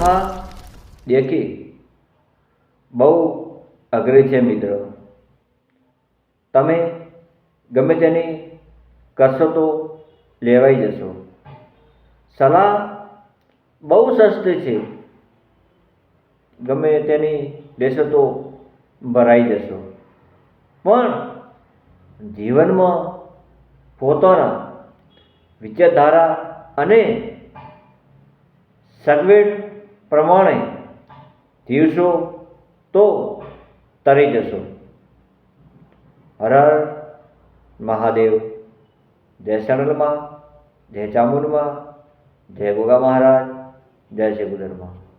ગુફા દેખી. બહુ અઘરી છે મિત્રો. તમે ગમે તેની કરશો તો લેવાઈ જશો. સલાહ બહુ સસ્તી છે. ગમે તેની લેશો તો ભરાઈ જશો. પણ જીવનમાં પોતાના વિચારધારા અને સગવડ પ્રમાણે જીવશો તો તરી જશો. હર હર મહાદેવ. જય સણલમાં જય ચામુંડમાં, જય ગોગા મહારાજ, જય શ્રી ગુડરમાં